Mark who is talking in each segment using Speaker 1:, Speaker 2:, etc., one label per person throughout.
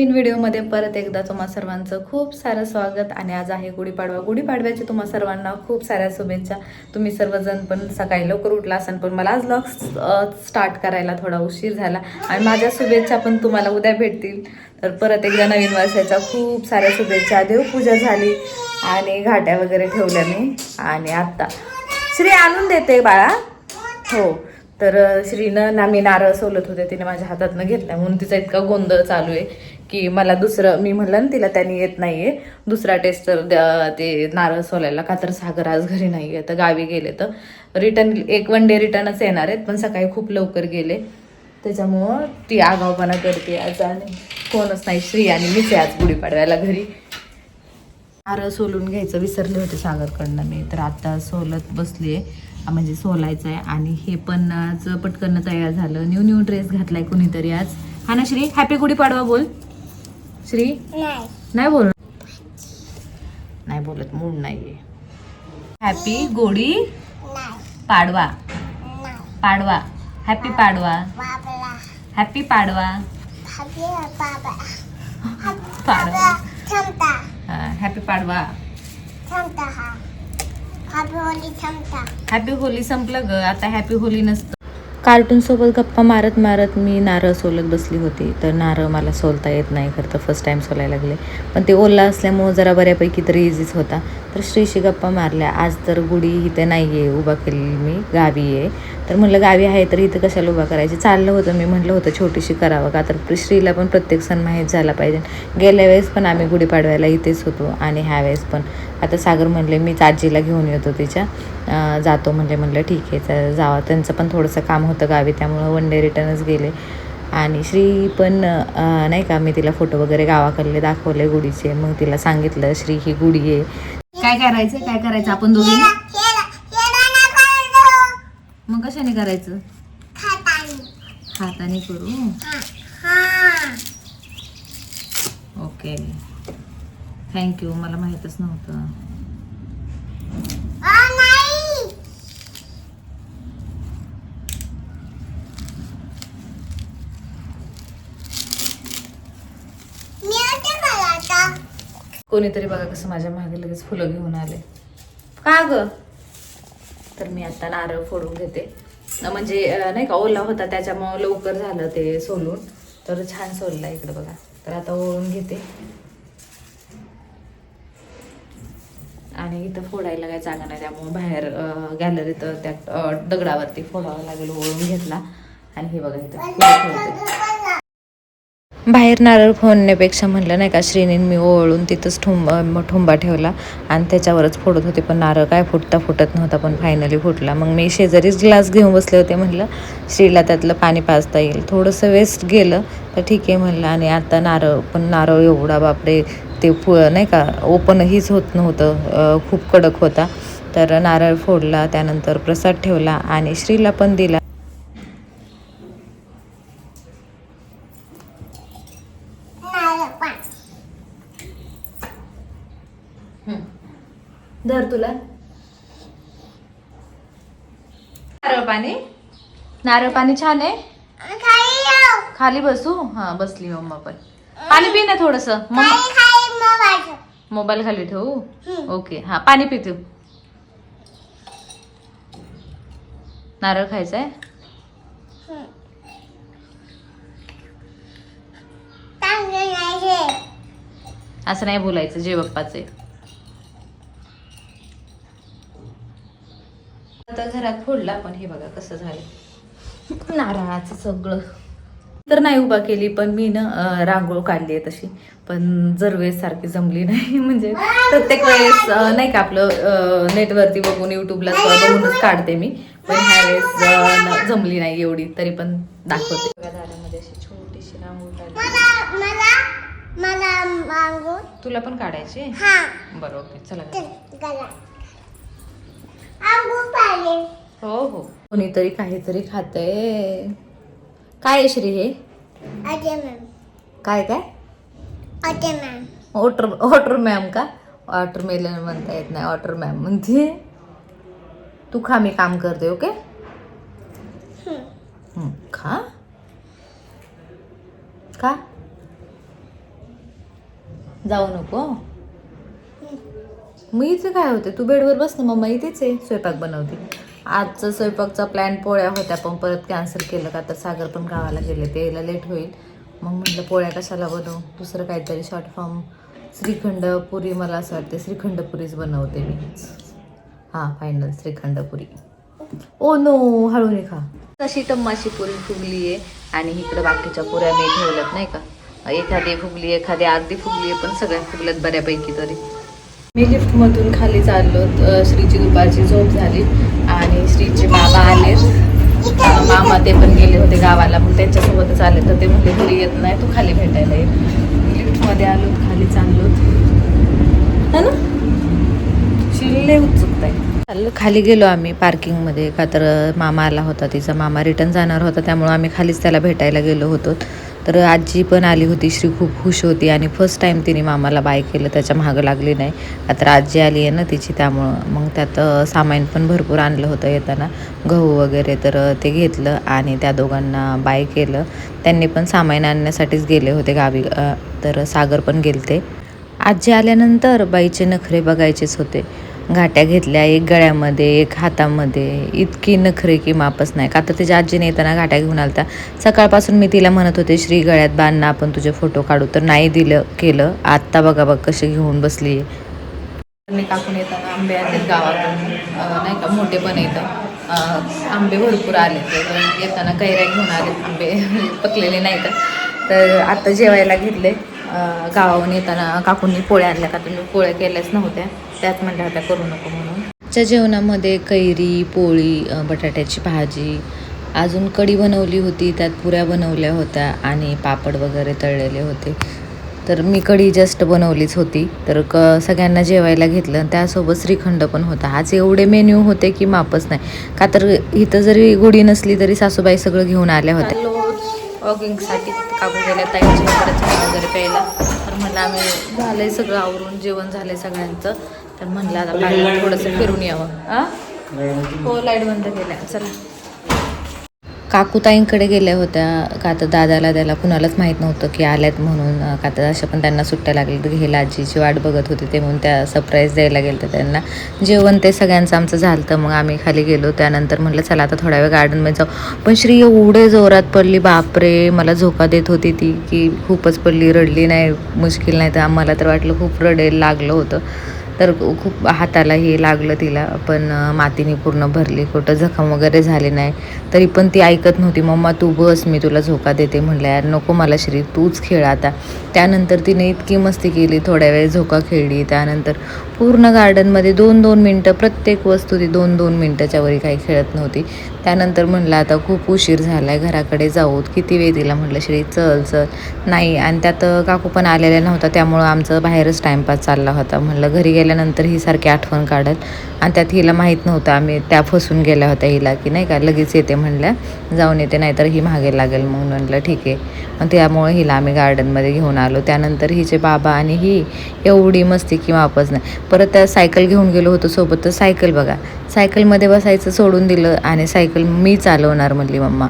Speaker 1: नवीन व्हिडिओमध्ये परत एकदा तुम्हा सर्वांचं खूप सारं स्वागत आणि आज आहे गुढीपाडवा. गुढीपाडव्याची तुम्हा सर्वांना खूप साऱ्या शुभेच्छा. तुम्ही सर्वजण पण सकाळी लवकर उठला असाल पण मला आज लॉग स्टार्ट करायला थोडा उशीर झाला आणि माझ्या शुभेच्छा पण तुम्हाला उद्या भेटतील. तर परत एकदा नवीन वर्षाच्या खूप साऱ्या शुभेच्छा. देवपूजा झाली आणि घाट्या वगैरे ठेवल्या मी. आणि आत्ता श्री आणून देते बाळा. हो. तर श्रीनं ना मी नारळ सोलत होते तिने माझ्या हातातनं घेतला म्हणून तिचा इतका गोंधळ चालू आहे. की मला दुसरं मी म्हणलं ना तिला त्यांनी येत नाहीये. दुसरा टेस्टर ते नारळ सोलायला. का तर सागर आज घरी नाही आहे तर गावी गेले तर. रिटर्न एक वन डे रिटर्नच येणार आहेत पण सकाळी खूप लवकर गेले. त्याच्यामुळं ती आगावपणा करते आज आणि कोणच नाही श्री आणि मीच आहे आज गुढीपाडव्याला घरी. नारळ सोलून घ्यायचं विसरले होते सागरकडनं मी तर आता सोलत बसली आहे म्हणजे सोलायचं आहे आणि हे पण आज पटकन तयार झालं. न्यू न्यू ड्रेस घातलाय कुणीतरी आज. हा ना श्री हॅपी गुढीपाडवा बोल. श्री?
Speaker 2: नाही.
Speaker 1: नाही बोल नाही. बोलत मूड नाहीये. हॅपी गोडी
Speaker 2: नाही.
Speaker 1: पाडवा.
Speaker 2: नाही.
Speaker 1: Padwa. Happy Padwa. Happy Padwa. Padwa. Happy Padwa.
Speaker 2: हा.
Speaker 1: हॅपी होली संपलं ग. आता हॅपी होली नसतं. कार्टूनसोबत गप्पा मारत मारत मी नारळ सोलत बसली होती. तर नारळ मला सोलता येत नाही खरं तर फर्स्ट टाईम सोलायला लागले. पण ते ओला असल्यामुळं जरा बऱ्यापैकी तरी इझीच होता. तर श्रीशी गप्पा मारल्या आज तर गुढी इथे नाही आहे उभा केलेली मी गावी आहे तर म्हणलं गावी आहे तर इथं कशाला उभा करायची? चाललं होतं मी म्हटलं होतं छोटीशी करावं का? तर श्रीला पण प्रत्येक सण माहीत झाला पाहिजे. गेल्या वेळेस पण आम्ही गुढीपाडव्याला इथेच होतो आणि ह्या वेळेस पण. आता सागर म्हणले मीच आजीला घेऊन येतो तिच्या. जातो म्हणले म्हणलं ठीक आहे जावा. त्यांचं पण थोडंसं काम होतं गावी त्यामुळं वन डे रिटर्नच गेले. आणि श्री पण नाही का मी तिला फोटो वगैरे गावाकडले दाखवले गुढीचे. मग तिला सांगितलं श्री ही गुढी आहे. काय करायचं काय करायचं आपण दोघी? मग कशाने करायचं?
Speaker 2: खातानी.
Speaker 1: हाताने करू?
Speaker 2: हा हा.
Speaker 1: ओके. थँक्यू मला माहीतच नव्हतं. कोणीतरी बघा कसं माझ्या मागे लगेच फुलं घेऊन आले. का ग? तर मी आता नारळ फोडून घेते. म्हणजे नाही का ओला होता त्याच्यामुळं लवकर झालं ते सोलून. तर छान सोलला इकडे बघा. तर आता ओळून घेते. आणि इथं फोडायला काही जागा नाही. त्यामुळे बाहेर गॅलरीत त्या दगडावरती फोडावं लागेल ओळून घेतला. आणि हे बघा इथं बाहेर नारळ फोडण्यापेक्षा म्हणलं नाही का श्रीनीन मी ओळून तिथंच ठुंबा ठुंबा ठेवला. आणि त्याच्यावरच फोडत होते पण नारळ काय फुटता फुटत नव्हता पण फायनली फुटला. मग मी शेजारीच ग्लास घेऊन बसले होते म्हणलं श्रीला त्यातलं पाणी पाजता येईल. थोडंसं वेस्ट गेलं तर ठीक आहे म्हणलं. आणि आता नारळ पण नारळ एवढा बापरे ते फु नाही का ओपनहीच होत नव्हतं खूप कडक होता. तर नारळ फोडला त्यानंतर प्रसाद ठेवला आणि श्रीला पण दिला. धर तुला. नारळ पाणी? नारळ पाणी छान आहे? खाली बसू? हा बसली मम्मा पण. पाणी पी ना थोडस.
Speaker 2: खाई मोबाईल
Speaker 1: खाली ठेवू. ओके. हा पाणी पितो नारळ खायचंय? असं नाही बोलायचं जे बाप्पाचे आता घरात फोडला पण हे बघा कसं झालं. नारळाचं सगळं. तर नाही उभा केली पण मी ना रांगोळ काढली आहे तशी. पण जर वेळेस सारखी जमली नाही म्हणजे प्रत्येक वेळेस नाही का आपलं नेटवरती बघून युट्यूबला बघूनच काढते मी. पण ह्या वेळेस जमली नाही एवढी तरी पण दाखवते. अशी छोटीशी रांगोळ काढली.
Speaker 2: मला मला मला मागू
Speaker 1: तुला पण काढायची?
Speaker 2: हा.
Speaker 1: बरं ओके चला हो हो. कोणीतरी काहीतरी खातंय. काय आहे श्री हे?
Speaker 2: अजय मॅम
Speaker 1: काय काय?
Speaker 2: Ajay ma'am
Speaker 1: water water ma'am का? ऑटर मेलन म्हणता येत नाही ऑटर मॅम म्हणते. तू खा मी काम करते ओके हं, खा. का जाऊ नको मग इथे काय होते? तू बेडवर बस ना मम्मा इथेच आहे स्वयंपाक बनवते. आजचा स्वयंपाकचा प्लॅन पोळ्या होत्या पण परत कॅन्सल केलं का? तर सागर पण गावाला गेले ते यायला लेट होईल. मग म्हटलं पोळ्या कशाला बनवू? दुसरं काहीतरी शॉर्ट फॉर्म श्रीखंड पुरी मला असं वाटते श्रीखंड पुरीच बनवते मी. हां final shrikhand puri. Oh no हळू खा. तशी टम्माशी पुरी फुगली आहे आणि इकडं बाकीच्या पुऱ्या मी ठेवल्यात नाही का? एखादी फुगली एखादी अर्धी फुगली आहे पण सगळ्या फुगल्यात बऱ्यापैकी तरी. मी लिफ्टमधून खाली चाललो श्रीची दुपारची झोप झाली आणि श्रीचे बाबा आले. मामा ते पण गेले होते गावाला मग त्यांच्यासोबतच आले तर ते म्हणले घरी येत नाही तू खाली भेटायला ये. लिफ्टमध्ये आलो खाली चाललो. है ना? शिल्ले उत्सुकता आहे. चाललो खाली गेलो आम्ही पार्किंगमध्ये. का तर मामा आला होता तिचा. मामा रिटर्न जाणार होता त्यामुळं आम्ही खालीच त्याला भेटायला गेलो होतो. तर आजी पण आली होती. श्री खूप खुश होती आणि फर्स्ट टाईम तिने मामाला बाय केलं. त्याच्या मागं लागली नाही. आता आजी आली आहे ना तिची त्यामुळं मग त्यात सामान पण भरपूर आणलं होतं येताना. गहू वगैरे तर ते घेतलं आणि त्या दोघांना बाय केलं. त्यांनी पण सामान आणण्यासाठीच गेले होते गावी तर सागर पण गेलते. आजी आल्यानंतर बाईचे नखरे बघायचेच होते. घाट्या घेतल्या एक गळ्यामध्ये एक हातामध्ये. इतकी नखरे की मापच नाही. का तर त्याच्या आजीने येताना घाट्या घेऊन आलता. सकाळपासून मी तिला म्हणत होते श्री गळ्यात बांध आपण तुझे फोटो काढू. तर नाही दिलं केलं. आत्ता बघा बघ कशी घेऊन बसली मी काकून येताना आंबे आणलेत गावाकडून. नाही का मोठे पण येतात आंबे भरपूर आले येताना कैऱ्या घेऊन आले आंबे पकलेले नाही तर तर आत्ता जेवायला घेतले. गावाहून येताना काकूंनी पोळ्या आणल्या का? तुम्ही पोळ्या केल्याच नव्हत्या. त्याच म्हणल्या होत्या करू नको म्हणून. आजच्या जेवणामध्ये कैरी पोळी बटाट्याची भाजी अजून कढी बनवली होती त्यात पुऱ्या बनवल्या होत्या आणि पापड वगैरे तळलेले होते. तर मी कढी जस्ट बनवलीच होती. तर क सगळ्यांना जेवायला घेतलं त्यासोबत श्रीखंड पण होता. आज एवढे मेन्यू होते की मापच नाही. का तर इथं जरी गुढी नसली तरी सासूबाई सगळं घेऊन आल्या होत्या. वॉकिंगसाठी काबू गेल्या ताईच्या इकडे वगैरे प्यायला तर म्हणलं आम्ही झालं आहे सगळं आवरून जेवण झालं आहे सगळ्यांचं तर म्हणलं आता बाहेर थोडंसं फिरून यावं. हां हो लाइट बंद केल्या. चला. काकूताईंकडे गेल्या होत्या का? तर दादाला त्याला कुणालाच माहीत नव्हतं की आल्यात म्हणून. का तर अशा पण त्यांना सुट्ट्या लागल्या. घ्यायला आजीची वाट बघत होते ते म्हणून त्या सरप्राईज द्यायला गेलं तर त्यांना. जेवण ते सगळ्यांचं आमचं झालं तर मग आम्ही खाली गेलो. त्यानंतर म्हटलं चला आता थोड्या वेळ गार्डनमध्ये जाऊ. पण श्री एवढे जोरात पडली. बापरे! मला झोका देत होती ती की खूपच पडली. रडली नाही. मुश्किल नाही. तर आम्हाला तर वाटलं खूप रडेल लागलं होतं. तर खूप हाताला हे लागलं तिला पण मातीने पूर्ण भरली कुठं जखम वगैरे झाली नाही. तरी पण ती ऐकत नव्हती मम्मा तू बस मी तुला झोका देते म्हणलं. यार नको मला श्री तूच खेळ आता. त्यानंतर तिने इतकी मस्ती केली थोड्या वेळ झोका खेळली. त्यानंतर पूर्ण गार्डनमध्ये दोन दोन मिनटं प्रत्येक वस्तू ती दोन दोन मिनटाच्या वरी काही खेळत नव्हती. त्यानंतर म्हणलं आता खूप उशीर झाला आहे घराकडे जाऊ. किती वेळ तिला? म्हटलं श्री चल चल. नाही आणि त्यात काकू पण आलेल्या नव्हता त्यामुळं आमचं बाहेरच टाईमपास चालला होता. म्हणलं घरी गेल्यानंतर ही सारखी आठवण काढत. आणि त्यात हिला माहीत नव्हतं आम्ही त्या फसून गेल्या होत्या हिला की नाही का लगेच येते म्हणल्या जाऊन येते नाहीतर ही मागे लागेल. मग म्हणलं ठीक आहे. मग त्यामुळे हिला आम्ही गार्डनमध्ये घेऊन आलो. त्यानंतर हिचे बाबा आणि ही एवढी मस्ती की वापस नाही. परत त्या सायकल घेऊन गेलो होतो सोबत. तर सायकल बघा सायकलमध्ये बसायचं सोडून दिलं आणि सायकल मी चालवणार म्हणली मम्मा.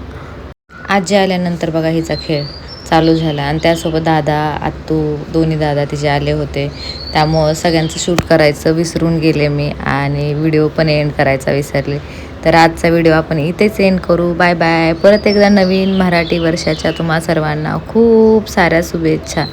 Speaker 1: आजी आल्यानंतर बघा हिचा खेळ. चालू झाला. आणि त्यासोबत दादा आत्तू दोन्ही दादा तिचे आले होते. त्यामुळं सगळ्यांचं शूट करायचं विसरून गेले मी आणि व्हिडिओ पण एंड करायचा विसरले. तर आजचा व्हिडिओ आपण इथेच एंड करू. बाय बाय परत एकदा नवीन मराठी वर्षाच्या तुम्हा सर्वांना खूप साऱ्या शुभेच्छा.